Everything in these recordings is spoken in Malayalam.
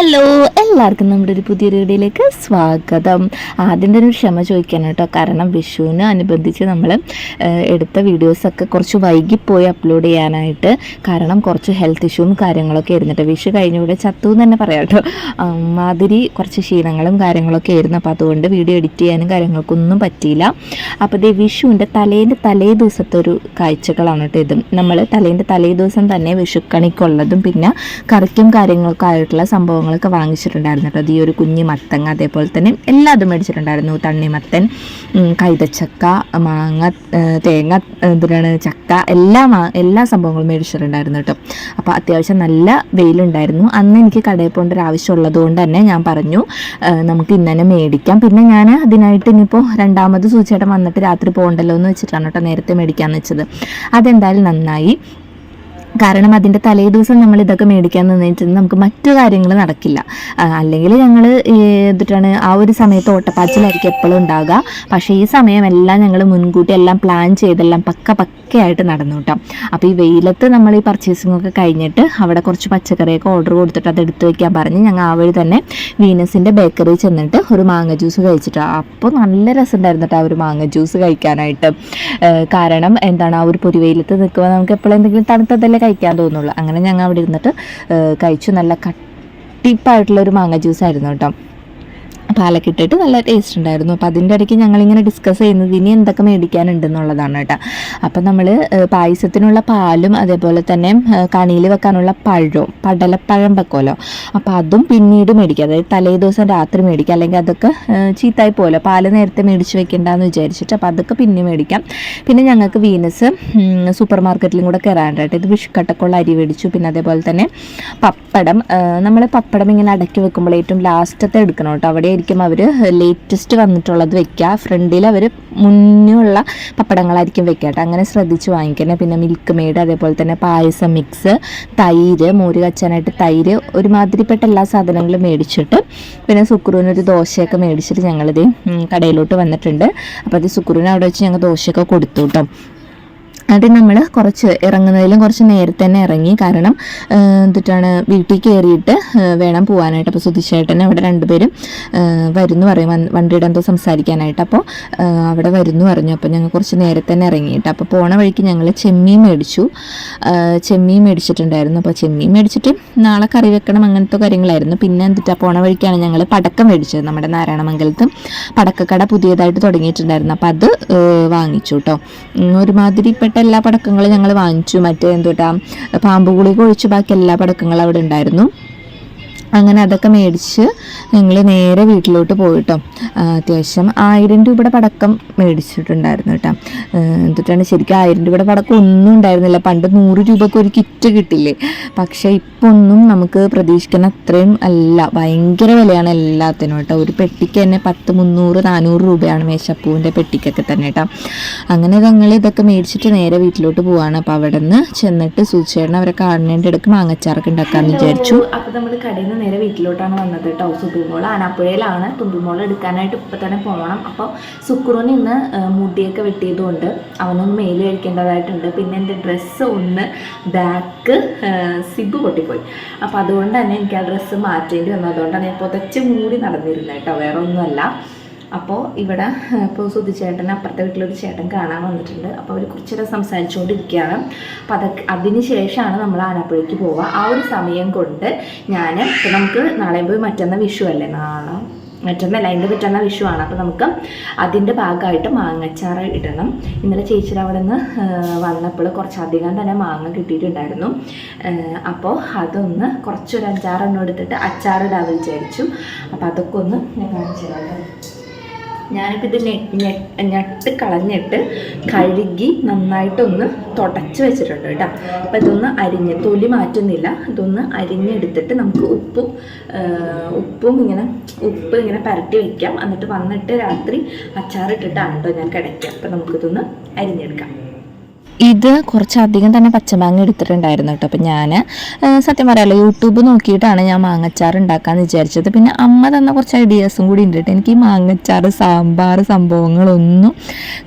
ഹലോ എല്ലാവർക്കും നമ്മുടെ ഒരു പുതിയൊരു വീഡിയോയിലേക്ക് സ്വാഗതം. ആദ്യം തന്നെ ഒരു ക്ഷമ ചോദിക്കാനാണ് കേട്ടോ. കാരണം വിഷുവിന് അനുബന്ധിച്ച് നമ്മൾ എടുത്ത വീഡിയോസൊക്കെ കുറച്ച് വൈകിപ്പോയി അപ്ലോഡ് ചെയ്യാനായിട്ട്. കാരണം കുറച്ച് ഹെൽത്ത് ഇഷ്യൂവും കാര്യങ്ങളൊക്കെ ആയിരുന്നു ആയിരുന്നിട്ട്. വിഷു കഴിഞ്ഞൂടെ ചത്തു എന്ന് തന്നെ പറയാം കേട്ടോ. മാതിരി കുറച്ച് ക്ഷീണങ്ങളും കാര്യങ്ങളൊക്കെ ആയിരുന്നു. അപ്പോൾ അതുകൊണ്ട് വീഡിയോ എഡിറ്റ് ചെയ്യാനും കാര്യങ്ങൾക്കൊന്നും പറ്റിയില്ല. അപ്പോൾ ഇത് വിഷുവിന്റെ തലേന്റെ തലേ ദിവസത്തെ ഒരു കാഴ്ചകളാണ് കേട്ടോ ഇത്. നമ്മൾ തലേന്റെ തലേ ദിവസം തന്നെ വിഷുക്കണിക്കുള്ളതും പിന്നെ കറിക്കും കാര്യങ്ങളൊക്കെ ആയിട്ടുള്ള സംഭവങ്ങളൊക്കെ വാങ്ങിച്ചിട്ടുണ്ടായിരുന്നു കേട്ടോ. അത് ഈ ഒരു കുഞ്ഞി മത്തങ്ങ അതേപോലെ തന്നെ എല്ലാതും മേടിച്ചിട്ടുണ്ടായിരുന്നു. തണ്ണിമത്തൻ കൈതച്ചക്ക മാങ്ങ തേങ്ങ എന്തിനാണ് ചക്ക എല്ലാ എല്ലാ സംഭവങ്ങളും മേടിച്ചിട്ടുണ്ടായിരുന്നു കേട്ടോ. അപ്പോൾ അത്യാവശ്യം നല്ല വെയിലുണ്ടായിരുന്നു. അന്ന് എനിക്ക് കടയിൽ പോകേണ്ട ഒരു ആവശ്യം ഉള്ളതുകൊണ്ട് തന്നെ ഞാൻ പറഞ്ഞു നമുക്ക് ഇന്ന് തന്നെ മേടിക്കാം. പിന്നെ ഞാൻ അതിനായിട്ട് ഇനിയിപ്പോൾ രണ്ടാമത് സൂചിയേട്ടൻ വന്നിട്ട് രാത്രി പോകണ്ടല്ലോ എന്ന് വെച്ചിട്ടാണ് കേട്ടോ നേരത്തെ മേടിക്കാമെന്ന് വെച്ചത്. അതെന്തായാലും നന്നായി. കാരണം അതിന്റെ തലേ ദിവസം നമ്മൾ ഇതൊക്കെ മേടിക്കാൻ നിന്നിട്ടുണ്ട് നമുക്ക് മറ്റു കാര്യങ്ങൾ നടക്കില്ല. അല്ലെങ്കിൽ ഞങ്ങൾ എന്നിട്ടാണ് ആ ഒരു സമയത്ത് ഓട്ടപ്പാച്ചിലായിരിക്കും എപ്പോഴും ഉണ്ടാവുക. പക്ഷേ ഈ സമയം എല്ലാം ഞങ്ങൾ മുൻകൂട്ടി എല്ലാം പ്ലാൻ ചെയ്തെല്ലാം പക്ക പക്കയായിട്ട് നടന്നു കേട്ടോ. അപ്പോൾ ഈ വെയിലത്ത് നമ്മൾ ഈ പർച്ചേസിംഗ് ഒക്കെ കഴിഞ്ഞിട്ട് അവിടെ കുറച്ച് പച്ചക്കറിയൊക്കെ ഓർഡർ കൊടുത്തിട്ട് അത് എടുത്തു വയ്ക്കാൻ പറഞ്ഞ് ഞങ്ങൾ ആ വഴി തന്നെ വീനസിന്റെ ബേക്കറിയിൽ ചെന്നിട്ട് ഒരു മാങ്ങ ജ്യൂസ് കഴിച്ചിട്ടാണ് അപ്പോൾ നല്ല രസമുണ്ടായിരുന്നു കേട്ടോ ആ ഒരു മാങ്ങ ജ്യൂസ് കഴിക്കാനായിട്ട്. കാരണം എന്താണ് ആ ഒരു പൊരിവെയിലത്ത് നിൽക്കുമ്പോൾ നമുക്ക് എപ്പോഴും എന്തെങ്കിലും തണുത്തതല്ലേ കഴിക്കാൻ തോന്നുള്ളൂ അങ്ങനെ ഞങ്ങൾ അവിടെ ഇരുന്നിട്ട് കഴിച്ചു. നല്ല കട്ടിപ്പായിട്ടുള്ള ഒരു മാങ്ങ ജ്യൂസ് ആയിരുന്നു കേട്ടോ. പാലൊക്കെ ഇട്ടിട്ട് നല്ല ടേസ്റ്റ് ഉണ്ടായിരുന്നു. അപ്പോൾ അതിന്റെ ഇടയ്ക്ക് ഞങ്ങളിങ്ങനെ ഡിസ്കസ് ചെയ്യുന്നത് ഇനി എന്തൊക്കെ മേടിക്കാനുണ്ടെന്നുള്ളതാണ് കേട്ടോ. അപ്പം നമ്മൾ പായസത്തിനുള്ള പാലും അതേപോലെ തന്നെ കണിയിൽ വെക്കാനുള്ള പഴവും പടലപ്പഴം വെക്കുമല്ലോ. അപ്പോൾ അതും പിന്നീട് മേടിക്കുക അതായത് തലേ ദിവസം രാത്രി മേടിക്കുക അല്ലെങ്കിൽ അതൊക്കെ ചീത്തായി പോലോ പാൽ നേരത്തെ മേടിച്ച് വെക്കണ്ടെന്ന് വിചാരിച്ചിട്ട് അപ്പോൾ അതൊക്കെ പിന്നെ മേടിക്കാം. പിന്നെ ഞങ്ങൾക്ക് വീനസ് സൂപ്പർ മാർക്കറ്റിലും കൂടെ കയറാനായിട്ട് ഇത് വിഷുക്കട്ടക്കുള്ള അരി മേടിച്ചു. പിന്നെ അതേപോലെ തന്നെ പപ്പടം. നമ്മൾ പപ്പടം ഇങ്ങനെ അടക്കി വെക്കുമ്പോൾ ഏറ്റവും ലാസ്റ്റത്തെ എടുക്കണം കേട്ടോ. അവിടെ ആയിരിക്കും അവർ ലേറ്റസ്റ്റ് വന്നിട്ടുള്ളത് വെക്കുക ഫ്രണ്ടിൽ അവർ മുന്നുള്ള പപ്പടങ്ങളായിരിക്കും വെക്കുക കേട്ടോ. അങ്ങനെ ശ്രദ്ധിച്ച് വാങ്ങിക്കണേ പിന്നെ മിൽക്ക് മെയ്ഡ് അതേപോലെ തന്നെ പായസം മിക്സ് തൈര് മോര് കച്ചാനായിട്ട് തൈര് ഒരുമാതിരിപ്പെട്ട എല്ലാ സാധനങ്ങളും മേടിച്ചിട്ട് പിന്നെ സുക്രൂനൊരു ദോശയൊക്കെ മേടിച്ചിട്ട് ഞങ്ങളിത് കടയിലോട്ട് വന്നിട്ടുണ്ട്. അപ്പോൾ അത് സുക്രൂന് അവിടെ വെച്ച് ഞങ്ങൾ ദോശയൊക്കെ കൊടുത്തു കേട്ടോ. അത് നമ്മൾ കുറച്ച് ഇറങ്ങുന്നതിലും കുറച്ച് നേരത്തെ തന്നെ ഇറങ്ങി. കാരണം എന്നിട്ടാണ് വീട്ടിൽ കയറിയിട്ട് വേണം പോകാനായിട്ട് അപ്പോൾ സുധിച്ചേട്ടൻ അവിടെ രണ്ടുപേരും വരുന്നു പറയും. വണ്ടിയുടെ എന്തോ സംസാരിക്കാനായിട്ട്. അപ്പോൾ അവിടെ വരുന്നു പറഞ്ഞു. അപ്പോൾ ഞങ്ങൾ കുറച്ച് നേരത്തെ തന്നെ ഇറങ്ങിയിട്ട്. അപ്പോൾ പോണ വഴിക്ക് ഞങ്ങൾ ചെമ്മീൻ മേടിച്ചു. ചെമ്മീൻ മേടിച്ചിട്ടുണ്ടായിരുന്നു. അപ്പോൾ ചെമ്മീൻ മേടിച്ചിട്ട് നാളെ കറി വെക്കണം അങ്ങനത്തെ കാര്യങ്ങളായിരുന്നു. പിന്നെ എന്തിട്ടാ പോണ വഴിക്കാണ് ഞങ്ങൾ പടക്കം മേടിച്ചത് നമ്മുടെ നാരായണമംഗലത്ത്. പടക്കക്കട പുതിയതായിട്ട് തുടങ്ങിയിട്ടുണ്ടായിരുന്നു. അപ്പോൾ അത് വാങ്ങിച്ചു കേട്ടോ. ഒരുമാതിരിപ്പെട്ട എല്ലാ പടക്കങ്ങളും ഞങ്ങൾ വാങ്ങിച്ചു. മറ്റേ എന്തുട്ടാ പാമ്പ് ഒഴിച്ച് ബാക്കി എല്ലാ പടക്കങ്ങളും അവിടെ ഉണ്ടായിരുന്നു. അങ്ങനെ അതൊക്കെ മേടിച്ച് ഞങ്ങൾ നേരെ വീട്ടിലോട്ട് പോയിട്ടോ. അത്യാവശ്യം ആയിരം രൂപയുടെ പടക്കം മേടിച്ചിട്ടുണ്ടായിരുന്നു കേട്ടോ. എന്നിട്ടാണ് ശരിക്കും ആയിരം രൂപയുടെ പടക്കം ഒന്നും ഉണ്ടായിരുന്നില്ല. പണ്ട് നൂറ് രൂപക്ക് ഒരു കിറ്റ് കിട്ടില്ലേ. പക്ഷേ ഇപ്പോൾ ഒന്നും നമുക്ക് പ്രതീക്ഷിക്കുന്ന അത്രയും അല്ല. ഭയങ്കര വിലയാണ് എല്ലാത്തിനും കേട്ടോ. ഒരു പെട്ടിക്ക് തന്നെ പത്ത് മുന്നൂറ് നാനൂറ് രൂപയാണ് മേശപ്പൂവിന്റെ പെട്ടിക്കൊക്കെ തന്നെ കേട്ടോ. അങ്ങനെ ഞങ്ങൾ ഇതൊക്കെ മേടിച്ചിട്ട് നേരെ വീട്ടിലോട്ട് പോവാണ്. അപ്പോൾ അവിടെ നിന്ന് ചെന്നിട്ട് സൂചിച്ചേട്ടൻ അവരെ കാണേണ്ട ഇടയ്ക്ക് മാങ്ങച്ചാറൊക്കെ ഉണ്ടാക്കാമെന്ന് വിചാരിച്ചു. അപ്പോൾ നമ്മൾ കടയിൽ നിന്ന് നേരെ വീട്ടിലോട്ടാണ് വന്നത് കേട്ടോ സുബിമോൾ ആനാപ്പുഴയിലാണ് തുമ്പുമോൾ എടുക്കാനായിട്ട് ഇപ്പം തന്നെ പോകണം അപ്പോൾ സുക്രൂൺ ഇന്ന് മുടിയൊക്കെ വെട്ടിയതുകൊണ്ട് അവനൊന്ന് മെയിൽ കഴിക്കേണ്ടതായിട്ടുണ്ട് പിന്നെ എന്റെ ഡ്രസ്സ് ഒന്ന് ബാക്ക് സിബ് പൊട്ടിപ്പോയി. അപ്പോൾ അതുകൊണ്ട് തന്നെ എനിക്ക് ആ ഡ്രസ്സ് മാറ്റേണ്ടി വന്നു. അതുകൊണ്ടാണ് ഞാൻ പുതച്ച് മൂടി നടന്നിരുന്നത് കേട്ടോ വേറെ ഒന്നുമല്ല അപ്പോൾ ഇവിടെ ഇപ്പോൾ സുധി ചേട്ടൻ അപ്പുറത്തെ വീട്ടിലൊരു ചേട്ടൻ കാണാൻ വന്നിട്ടുണ്ട്. അപ്പോൾ അവർ കുറച്ച് നേരം സംസാരിച്ചുകൊണ്ടിരിക്കുകയാണ്. അപ്പോൾ അതൊക്കെ അതിന് ശേഷമാണ് നമ്മൾ ആനപ്പുഴയ്ക്ക് പോവുക. ആ ഒരു സമയം കൊണ്ട് ഞാൻ ഇപ്പോൾ നമുക്ക് നാളെ പോയി മറ്റന്ന വിഷു അല്ലേ? നാളെ മറ്റന്നല്ല അതിന്റെ പറ്റുന്ന വിഷുവാണ് അപ്പോൾ നമുക്ക് അതിന്റെ ഭാഗമായിട്ട് മാങ്ങച്ചാറ് ഇടണം. ഇന്നലെ ചേച്ചിയുടെ അവിടെ നിന്ന് വന്നപ്പോൾ കുറച്ചധികം തന്നെ മാങ്ങ കിട്ടിയിട്ടുണ്ടായിരുന്നു. അപ്പോൾ അതൊന്ന് കുറച്ചൊരു അഞ്ചാറെണ്ണം എടുത്തിട്ട് അച്ചാറിടാമെന്ന് വിചാരിച്ചു. അപ്പോൾ അതൊക്കെ ഒന്ന് ഞാൻ കാണിച്ചു തരാം. ഞാനിപ്പോൾ ഇത് ഞെട്ട് കളഞ്ഞിട്ട് കഴുകി നന്നായിട്ടൊന്ന് തുടച്ച് വെച്ചിട്ടുണ്ട് കേട്ടോ. അപ്പോൾ ഇതൊന്ന് അരിഞ്ഞ് തൊലി മാറ്റുന്നില്ല. ഇതൊന്ന് അരിഞ്ഞെടുത്തിട്ട് നമുക്ക് ഉപ്പും ഉപ്പും ഇങ്ങനെ ഉപ്പ് ഇങ്ങനെ പരട്ടി വയ്ക്കാം എന്നിട്ട് വന്നിട്ട് രാത്രി അച്ചാറിട്ടിട്ടാണ് കേട്ടോ ഞാൻ കിടക്കുക. അപ്പോൾ നമുക്കിതൊന്ന് അരിഞ്ഞെടുക്കാം. ഇത് കുറച്ചധികം തന്നെ പച്ചമാങ്ങ എടുത്തിട്ടുണ്ടായിരുന്നു കേട്ടോ. അപ്പം ഞാൻ സത്യം പറയാമല്ലോ യൂട്യൂബ് നോക്കിയിട്ടാണ് ഞാൻ മാങ്ങച്ചാർ ഉണ്ടാക്കാമെന്ന് വിചാരിച്ചത്. പിന്നെ അമ്മ തന്ന കുറച്ച് ഐഡിയാസും കൂടി ഉണ്ട് കേട്ടോ. എനിക്ക് ഈ മാങ്ങച്ചാർ സാമ്പാർ സംഭവങ്ങളൊന്നും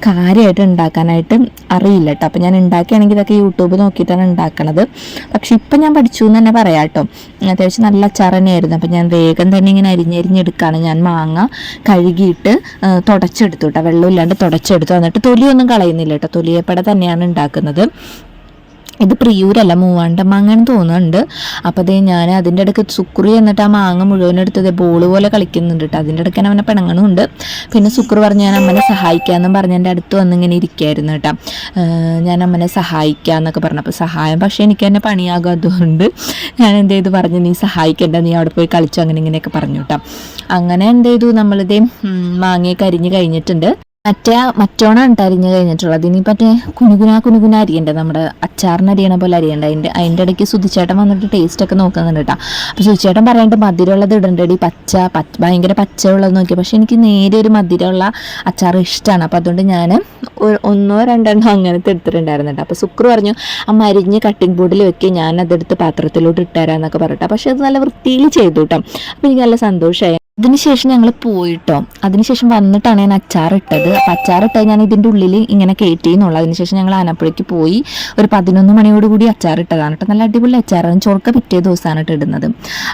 കാര്യമായിട്ട് ഉണ്ടാക്കാനായിട്ട് അറിയില്ല കേട്ടോ. അപ്പം ഞാൻ ഉണ്ടാക്കുകയാണെങ്കിൽ ഇതൊക്കെ യൂട്യൂബ് നോക്കിയിട്ടാണ് ഉണ്ടാക്കണത്. പക്ഷെ ഇപ്പം ഞാൻ പഠിച്ചു എന്ന് തന്നെ പറയാം കേട്ടോ. അത്യാവശ്യം നല്ല അച്ചാർ തന്നെയായിരുന്നു. അപ്പം ഞാൻ വേഗം തന്നെ ഇങ്ങനെ അരിഞ്ഞരിഞ്ഞെടുക്കുകയാണ് ഞാൻ മാങ്ങ കഴുകിയിട്ട് തുടച്ചെടുത്തു കേട്ടോ. വെള്ളമില്ലാണ്ട് തുടച്ചെടുത്തു. എന്നിട്ട് തൊലിയൊന്നും കളയുന്നില്ല കേട്ടോ. തൊലിയപ്പട തന്നെയാണ് ഇത് പ്രിയൂരല്ല മൂവാണ്ട മാങ്ങ തോന്നുന്നുണ്ട്. അപ്പോൾ അതേ ഞാൻ അതിന്റെ ഇടയ്ക്ക് സുക്രി എന്നിട്ട് ആ മാങ്ങ മുഴുവൻ എടുത്തത് ബോൾ പോലെ കളിക്കുന്നുണ്ട് കേട്ടോ അതിന്റെ ഇടയ്ക്ക് അവനെ പിണങ്ങണമുണ്ട് പിന്നെ സുക്രു പറഞ്ഞ് ഞാൻ അമ്മനെ സഹായിക്കാമെന്നും പറഞ്ഞ് എന്റെ അടുത്ത് വന്ന് ഇങ്ങനെ ഇരിക്കുകയായിരുന്നു കേട്ടോ ഞാൻ അമ്മനെ സഹായിക്കാമെന്നൊക്കെ പറഞ്ഞു അപ്പോൾ സഹായം പക്ഷേ എനിക്ക് തന്നെ പണിയാകും അതുകൊണ്ട് ഞാൻ എന്ത് ചെയ്തു? പറഞ്ഞു നീ സഹായിക്കണ്ട നീ അവിടെ പോയി കളിച്ചു അങ്ങനെ ഇങ്ങനെയൊക്കെ പറഞ്ഞു കേട്ടോ അങ്ങനെ എന്ത് ചെയ്തു? നമ്മളിതേ മാങ്ങയൊക്കെ അരിഞ്ഞ് കഴിഞ്ഞിട്ടുണ്ട്. മറ്റേ മറ്റോണാണ് കേട്ടോ അരിഞ്ഞ് കഴിഞ്ഞിട്ടുള്ളത്. ഇനി മറ്റേ കുനുകുന കുനുകുന അരിയണ്ടേ? നമ്മുടെ അച്ചാറിന് അരിയണ പോലെ അരിയണ്ട? അതിന്റെ അതിന്റെ ഇടയ്ക്ക് സുധിച്ചേട്ടൻ വന്നിട്ട് ടേസ്റ്റ് ഒക്കെ നോക്കുന്നുണ്ട് കേട്ടോ. അപ്പോൾ സുധിച്ചേട്ടൻ പറയാണ്ട് മധുരമുള്ളത് ഇടണ്ടടി പച്ച പച്ച ഭയങ്കര പച്ചയുള്ളത് നോക്കി പക്ഷേ എനിക്ക് നേരെ ഒരു മധുരമുള്ള അച്ചാർ ഇഷ്ടമാണ് അപ്പോൾ അതുകൊണ്ട് ഞാൻ ഒന്നോ രണ്ടെണ്ണോ അങ്ങനത്തെ എടുത്തിട്ടുണ്ടായിരുന്നു കേട്ടോ അപ്പോൾ സുക്രു പറഞ്ഞു ആ അരിഞ്ഞ് കട്ടിംഗ് ബോർഡിൽ വെക്കി. ഞാൻ അതെടുത്ത് പാത്രത്തിലോട്ട് ഇട്ടുതരാമെന്നൊക്കെ പറഞ്ഞിട്ട്. പക്ഷേ അത് നല്ല വൃത്തിയിൽ ചെയ്തു കേട്ടോ. അപ്പോൾ എനിക്ക് നല്ല സന്തോഷമായി അതിനുശേഷം ഞങ്ങൾ പോയിട്ടോ. അതിനുശേഷം വന്നിട്ടാണ് ഞാൻ അച്ചാർ ഇട്ടത് അപ്പം അച്ചാർ ഇട്ടത് ഞാൻ ഇതിന്റെ ഉള്ളിൽ ഇങ്ങനെ കയറ്റി എന്നുള്ളൂ അതിനുശേഷം ഞങ്ങൾ ആനപ്പുഴയ്ക്ക് പോയി ഒരു പതിനൊന്ന് മണിയോട് കൂടി അച്ചാർ ഇട്ടതാണ് കേട്ടോ നല്ല അടിപൊളി അച്ചാറാണ്. ചൊറക്ക പിറ്റേ ദിവസമാണ് കേട്ടോ ഇടുന്നത്.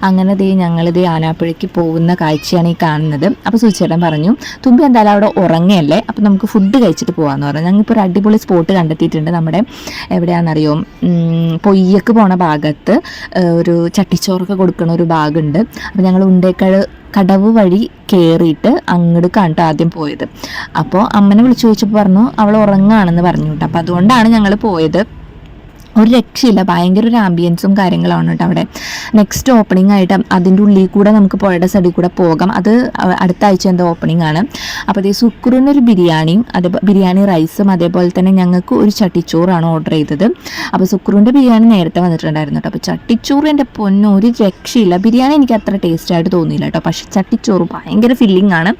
അങ്ങനെ ദേ ഞങ്ങളിത് ആനാപ്പുഴയ്ക്ക് പോകുന്ന കാഴ്ചയാണ് ഈ കാണുന്നത്. അപ്പോൾ സുചേട്ടൻ പറഞ്ഞു തുമ്പി എന്തായാലും അവിടെ ഉറങ്ങിയല്ലേ? അപ്പം നമുക്ക് ഫുഡ് കഴിച്ചിട്ട് പോകാമെന്ന് പറഞ്ഞു. ഞങ്ങളിപ്പോൾ ഒരു അടിപൊളി സ്പോട്ട് കണ്ടെത്തിയിട്ടുണ്ട് നമ്മുടെ എവിടെയാണെന്നറിയോ പൊയ്യക്ക് പോണ ഭാഗത്ത് ഒരു ചട്ടിച്ചോറൊക്കെ കൊടുക്കുന്ന ഒരു ഭാഗമുണ്ട് അപ്പോൾ ഞങ്ങൾ ഉണ്ടേക്കഴ് കടവ് വഴി കയറിയിട്ട് അങ്ങോട്ട് കണ്ടിട്ട് ആദ്യം പോയത്. അപ്പോൾ അമ്മനെ വിളിച്ചു ചോദിച്ചപ്പോൾ പറഞ്ഞു അവൾ ഉറങ്ങാണെന്ന് പറഞ്ഞു കേട്ടോ അപ്പോൾ അതുകൊണ്ടാണ് ഞങ്ങൾ പോയത്. ഒരു രക്ഷയില്ല. ഭയങ്കര ഒരു ആംബിയൻസും കാര്യങ്ങളാണ് കേട്ടോ അവിടെ. നെക്സ്റ്റ് ഓപ്പണിംഗ് ആയിട്ട് അതിന്റെ ഉള്ളിൽ കൂടെ നമുക്ക് പുഴയുടെ സൈഡിൽ കൂടെ പോകാം. അത് അടുത്ത ആഴ്ച എന്താ ഓപ്പണിംഗ് ആണ്. അപ്പോൾ അതേ സുക്രൂനൊരു ബിരിയാണിയും അതേപോലെ ബിരിയാണി റൈസും അതേപോലെ തന്നെ ഞങ്ങൾക്ക് ഒരു ചട്ടിച്ചോറാണ് ഓർഡർ ചെയ്തത്. അപ്പോൾ സുക്രൂന്റെ ബിരിയാണി നേരത്തെ വന്നിട്ടുണ്ടായിരുന്നു കേട്ടോ അപ്പോൾ ചട്ടിച്ചോറ് എന്റെ പൊന്നും ഒരു രക്ഷയില്ല. ബിരിയാണി എനിക്ക് അത്ര ടേസ്റ്റ് ആയിട്ട് തോന്നിയില്ല കേട്ടോ പക്ഷേ ചട്ടിച്ചോറ് ഭയങ്കര ഫില്ലിംഗ് ആണ്.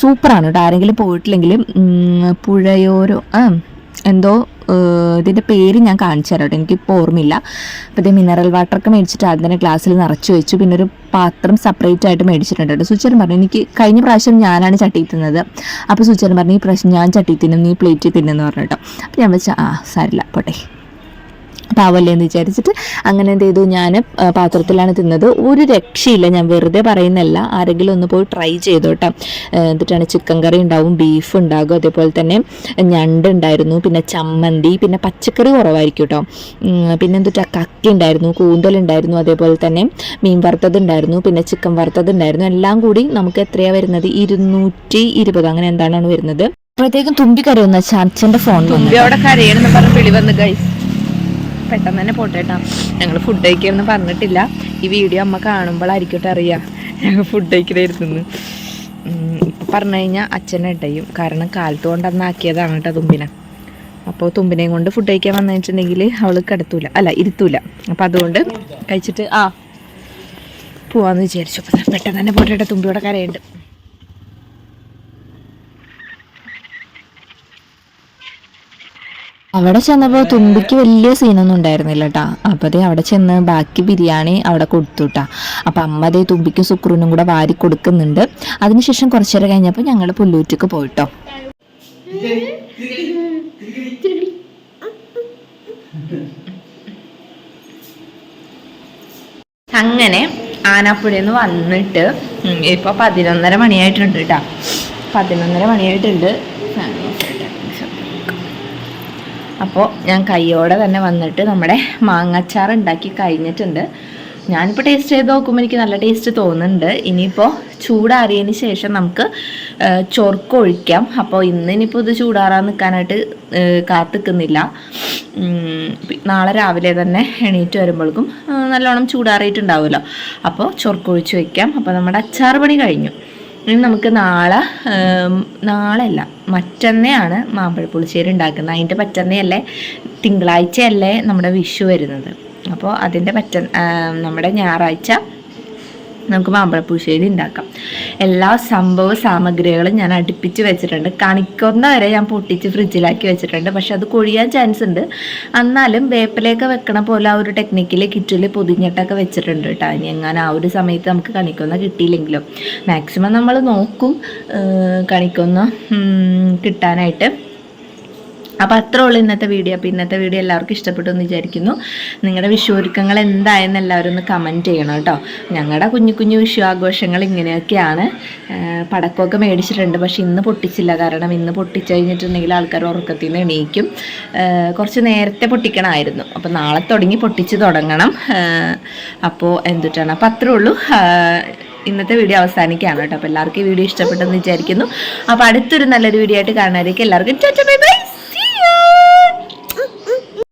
സൂപ്പറാണ് കേട്ടോ ആരെങ്കിലും പോയിട്ടില്ലെങ്കിലും പുഴയോരോ എന്തോ ഇതിന്റെ പേര് ഞാൻ കാണിച്ചു തരാം കേട്ടോ. എനിക്കിപ്പോൾ ഓർമ്മയില്ല. അപ്പോൾ ഇത് മിനറൽ വാട്ടറൊക്കെ മേടിച്ചിട്ട് ആദ്യം തന്നെ ഗ്ലാസ്സിൽ നിറച്ച് വെച്ചു. പിന്നെ ഒരു പാത്രം സെപ്പറേറ്റ് ആയിട്ട് മേടിച്ചിട്ടുണ്ട് കേട്ടോ. സുച്ചരൻ പറഞ്ഞു എനിക്ക് കഴിഞ്ഞ പ്രാവശ്യം ഞാനാണ് ചട്ടി തിന്നത് അപ്പോൾ സുച്ചരൻ പറഞ്ഞു ഈ പ്രാവശ്യം ഞാൻ ചട്ടി തിന്നും നീ പ്ലേറ്റ് തിന്നെന്ന് പറഞ്ഞു കേട്ടോ അപ്പോൾ ഞാൻ വെച്ചാൽ ആ സാരില്ല പോട്ടെ. പാവല്ലേ എന്ന് വിചാരിച്ചിട്ട് അങ്ങനെ എന്ത് ചെയ്തു? ഞാൻ പാത്രത്തിലാണ് തിന്നത്. ഒരു രക്ഷയില്ല. ഞാൻ വെറുതെ പറയുന്നല്ല ആരെങ്കിലും ഒന്ന് പോയി ട്രൈ ചെയ്തോട്ടെ. എന്നിട്ടാണ് ചിക്കൻ കറി ഉണ്ടാവും ബീഫ് ഉണ്ടാകും അതേപോലെ തന്നെ ഞണ്ട് ഉണ്ടായിരുന്നു പിന്നെ ചമ്മന്തി പിന്നെ പച്ചക്കറി കുറവായിരിക്കും കേട്ടോ പിന്നെ എന്തുട്ടാ? കക്കി ഉണ്ടായിരുന്നു കൂന്തൽ ഉണ്ടായിരുന്നു അതേപോലെ തന്നെ മീൻ വറുത്തത് ഉണ്ടായിരുന്നു പിന്നെ ചിക്കൻ വറുത്തത് ഉണ്ടായിരുന്നു. എല്ലാം കൂടി നമുക്ക് എത്രയാണ് വരുന്നത്? ഇരുന്നൂറ്റി ഇരുപത്. അങ്ങനെ എന്താണ് വരുന്നത്. പ്രത്യേകം തുമ്പി കരയുന്ന അച്ഛന്റെ ഫോൺ തുമ്പി അവിടെ കരയണെന്ന് പറഞ്ഞ് വിളി വന്ന് ഗൈസ് പെട്ടെന്ന് തന്നെ പോട്ടെ കേട്ടോ ഞങ്ങൾ ഫുഡ് കഴിക്കാമെന്ന് പറഞ്ഞിട്ടില്ല. ഈ വീഡിയോ അമ്മ കാണുമ്പോഴായിരിക്കട്ടെ അറിയാം. ഞങ്ങൾ ഫുഡ് കഴിക്കലായിരുന്നു ഇപ്പം പറഞ്ഞു കഴിഞ്ഞാൽ അച്ഛനെ ഇട്ടയും. കാരണം കാലത്ത് കൊണ്ട് അന്നാക്കിയതാണ് കേട്ടോ തുമ്പിനെ. അപ്പോൾ തുമ്പിനെയും കൊണ്ട് ഫുഡ് കഴിക്കാൻ വന്നു വെച്ചിട്ടുണ്ടെങ്കിൽ അവൾ കിടത്തൂല. അല്ല ഇരുത്തൂല. അപ്പം അതുകൊണ്ട് കഴിച്ചിട്ട് ആ പോവാന്ന് വിചാരിച്ചു. അപ്പം പെട്ടെന്ന് തന്നെ പോട്ടെ തുമ്പിയോടെ കരയുണ്ട് അവിടെ ചെന്നപ്പോൾ തുമ്പിക്ക് വലിയ സീനൊന്നും ഉണ്ടായിരുന്നില്ല കേട്ടാ അപ്പോൾ അതേ അവിടെ ചെന്ന് ബാക്കി ബിരിയാണി അവിടെ കൊടുത്തു കേട്ടാ അപ്പം അമ്മ അതേ തുമ്പിക്കും സുക്രൂനും കൂടെ വാരി കൊടുക്കുന്നുണ്ട്. അതിനുശേഷം കുറച്ചേരം കഴിഞ്ഞപ്പോ കഴിഞ്ഞപ്പോൾ ഞങ്ങൾ പുല്ലൂറ്റിക്ക് പോയിട്ടോ. അങ്ങനെ ആനാപ്പുഴയിൽ വന്നിട്ട് ഇപ്പൊ പതിനൊന്നര മണിയായിട്ടുണ്ട് കേട്ടോ പതിനൊന്നര മണിയായിട്ടുണ്ട്. അപ്പോൾ ഞാൻ കൈയോടെ തന്നെ വന്നിട്ട് നമ്മുടെ മാങ്ങാച്ചാർ ഉണ്ടാക്കി കഴിഞ്ഞിട്ടുണ്ട്. ഞാനിപ്പോൾ ടേസ്റ്റ് ചെയ്ത് നോക്കുമ്പോൾ എനിക്ക് നല്ല ടേസ്റ്റ് തോന്നുന്നുണ്ട്. ഇനിയിപ്പോൾ ചൂടാറിയതിന് ശേഷം നമുക്ക് ചൊർക്കൊഴിക്കാം അപ്പോൾ ഇന്ന് ഇനിയിപ്പോൾ ഇത് ചൂടാറാൻ നിൽക്കാനായിട്ട് കാത്തു നിൽക്കുന്നില്ല ഉം, പി- നാളെ രാവിലെ തന്നെ എണീറ്റ് വരുമ്പോഴേക്കും നല്ലോണം ചൂടാറിയിട്ടുണ്ടാവുമല്ലോ. അപ്പോൾ ചൊർക്കൊഴിച്ച് വയ്ക്കാം അപ്പോൾ നമ്മുടെ അച്ചാർ പണി കഴിഞ്ഞു. ഇനി നമുക്ക് നാളെ നാളെ അല്ല മറ്റന്നെയാണ് മാമ്പഴ പുളിശ്ശേരി ഉണ്ടാക്കുന്നത്. അതിന്റെ പറ്റന്നയല്ലേ? തിങ്കളാഴ്ചയല്ലേ നമ്മുടെ വിഷു വരുന്നത്. അപ്പോൾ അതിന്റെ പറ്റ നമ്മുടെ ഞായറാഴ്ച നമുക്ക് മാമ്പഴ പുളിശ്ശേരി ഉണ്ടാക്കാം. എല്ലാ സംഭവ സാമഗ്രികളും ഞാൻ അടുപ്പിച്ച് വെച്ചിട്ടുണ്ട്. കണിക്കൊന്ന വരെ ഞാൻ പൊട്ടിച്ച് ഫ്രിഡ്ജിലാക്കി വെച്ചിട്ടുണ്ട്. പക്ഷെ അത് കൊഴിയാൻ ചാൻസ് ഉണ്ട്. എന്നാലും വേപ്പിലേക്ക് വെക്കണ പോലെ ആ ഒരു ടെക്നിക്കിൽ കിറ്റിൽ പൊതിഞ്ഞിട്ടൊക്കെ വെച്ചിട്ടുണ്ട് കേട്ടോ ഇനി എങ്ങനെ ആ ഒരു സമയത്ത് നമുക്ക് കണിക്കൊന്ന കിട്ടിയില്ലെങ്കിലും. മാക്സിമം നമ്മൾ നോക്കും കണിക്കൊന്ന കിട്ടാനായിട്ട്. അപ്പോൾ അത്രേ ഉള്ളൂ ഇന്നത്തെ വീഡിയോ അപ്പോൾ ഇന്നത്തെ വീഡിയോ എല്ലാവർക്കും ഇഷ്ടപ്പെട്ടു എന്ന് വിചാരിക്കുന്നു. നിങ്ങളുടെ വിഷു ഒരുക്കങ്ങൾ എന്തായെന്ന് എല്ലാവരും ഒന്ന് കമന്റ് ചെയ്യണം കേട്ടോ. ഞങ്ങളുടെ കുഞ്ഞു കുഞ്ഞു വിഷു ആഘോഷങ്ങൾ ഇങ്ങനെയൊക്കെയാണ്. പടക്കമൊക്കെ മേടിച്ചിട്ടുണ്ട്. പക്ഷെ ഇന്ന് പൊട്ടിച്ചില്ല. കാരണം ഇന്ന് പൊട്ടിച്ചു കഴിഞ്ഞിട്ടുണ്ടെങ്കിൽ ആൾക്കാർ ഉറക്കത്തിൽ നിന്ന് എണീക്കും കുറച്ച് നേരത്തെ പൊട്ടിക്കണമായിരുന്നു. അപ്പോൾ നാളെ തുടങ്ങി പൊട്ടിച്ച് തുടങ്ങണം. അപ്പോൾ എന്തിട്ടാണ്? അപ്പോൾ അത്രേ ഉള്ളൂ. ഇന്നത്തെ വീഡിയോ അവസാനിക്കുകയാണ് കേട്ടോ. അപ്പോൾ എല്ലാവർക്കും ഈ വീഡിയോ ഇഷ്ടപ്പെട്ടെന്ന് വിചാരിക്കുന്നു. അപ്പോൾ അടുത്തൊരു നല്ലൊരു വീഡിയോ ആയിട്ട് കാണാനായിരിക്കും എല്ലാവർക്കും ബൈ ബൈ.